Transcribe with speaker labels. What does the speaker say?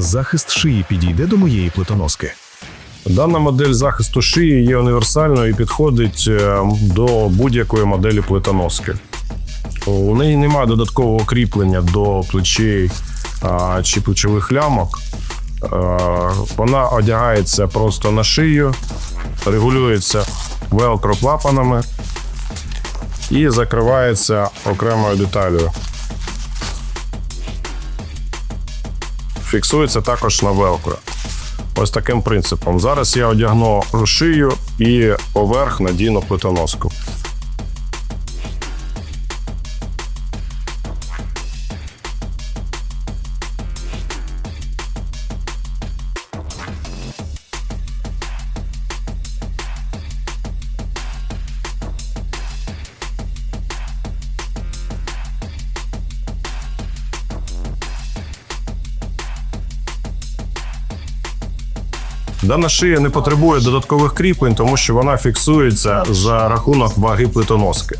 Speaker 1: Захист шиї підійде до моєї плитоноски.
Speaker 2: Дана модель захисту шиї є універсальною і підходить е, до будь-якої моделі плитоноски. У неї немає додаткового кріплення до плечей чи плечових лямок. Е, Вона одягається просто на шию, регулюється велкро-клапанами і закривається окремою деталью. Фіксується також на велкро. Ось таким принципом. Зараз я одягну шию і поверх надійну плитоноску. Дана шия не потребує додаткових кріплень, тому що вона фіксується за рахунок ваги плитоноски.